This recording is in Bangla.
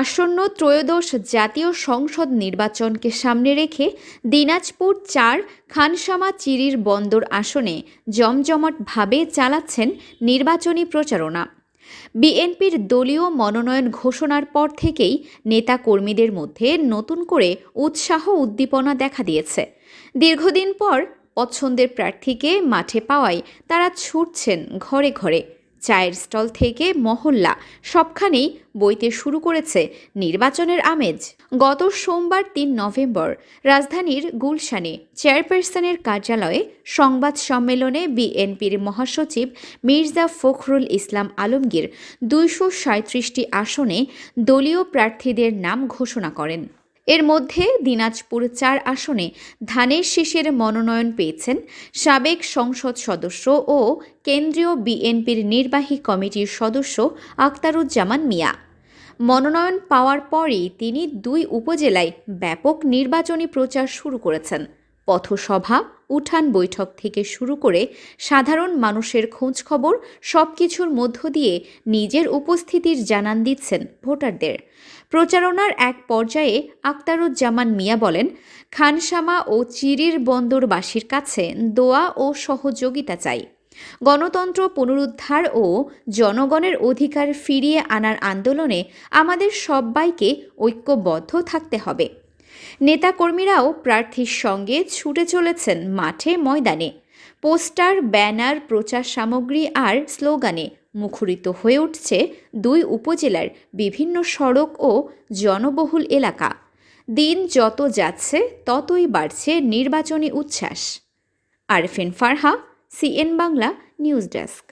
আসন্ন ত্রয়োদশ জাতীয় সংসদ নির্বাচনকে সামনে রেখে দিনাজপুর চার, খানসামা চিরির বন্দর আসনে জমজমাটভাবে চালাচ্ছেন নির্বাচনী প্রচারণা। বিএনপির দলীয় মনোনয়ন ঘোষণার পর থেকেই নেতাকর্মীদের মধ্যে নতুন করে উৎসাহ উদ্দীপনা দেখা দিয়েছে। দীর্ঘদিন পর পছন্দের প্রার্থীকে মাঠে পাওয়ায় তারা ছুটছেন ঘরে ঘরে। চায়ের স্টল থেকে মহল্লা সবখানেই বইতে শুরু করেছে নির্বাচনের আমেজ। গত সোমবার তিন নভেম্বর রাজধানীর গুলশানে চেয়ারপারসনের কার্যালয়ে সংবাদ সম্মেলনে বিএনপির মহাসচিব মির্জা ফখরুল ইসলাম আলমগীর দুইশো সাঁত্রিশটি আসনে দলীয় প্রার্থীদের নাম ঘোষণা করেন। এর মধ্যে দিনাজপুর চার আসনে ধানের শীষের মনোনয়ন পেয়েছেন সাবেক সংসদ সদস্য ও কেন্দ্রীয় বিএনপির নির্বাহী কমিটির সদস্য আক্তারুজ্জামান মিয়া। মনোনয়ন পাওয়ার পরই তিনি দুই উপজেলায় ব্যাপক নির্বাচনী প্রচার শুরু করেছেন। পথসভা উঠান বৈঠক থেকে শুরু করে সাধারণ মানুষের খোঁজখবর সব কিছুর মধ্য দিয়ে নিজের উপস্থিতির জানান দিচ্ছেন ভোটারদের। প্রচারণার এক পর্যায়ে আক্তারুজ্জামান মিয়া বলেন, খানসামা ও চিরির বন্দরবাসীর কাছে দোয়া ও সহযোগিতা চাই। গণতন্ত্র পুনরুদ্ধার ও জনগণের অধিকার ফিরিয়ে আনার আন্দোলনে আমাদের সবাইকে ঐক্যবদ্ধ থাকতে হবে। নেতাকর্মীরাও প্রার্থীর সঙ্গে ছুটে চলেছেন মাঠে ময়দানে। পোস্টার, ব্যানার, প্রচার সামগ্রী আর স্লোগানে মুখরিত হয়ে উঠছে দুই উপজেলার বিভিন্ন সড়ক ও জনবহুল এলাকা। দিন যত যাচ্ছে, ততই বাড়ছে নির্বাচনী উচ্ছ্বাস। Arfin Farha, CN Bangla, news desk.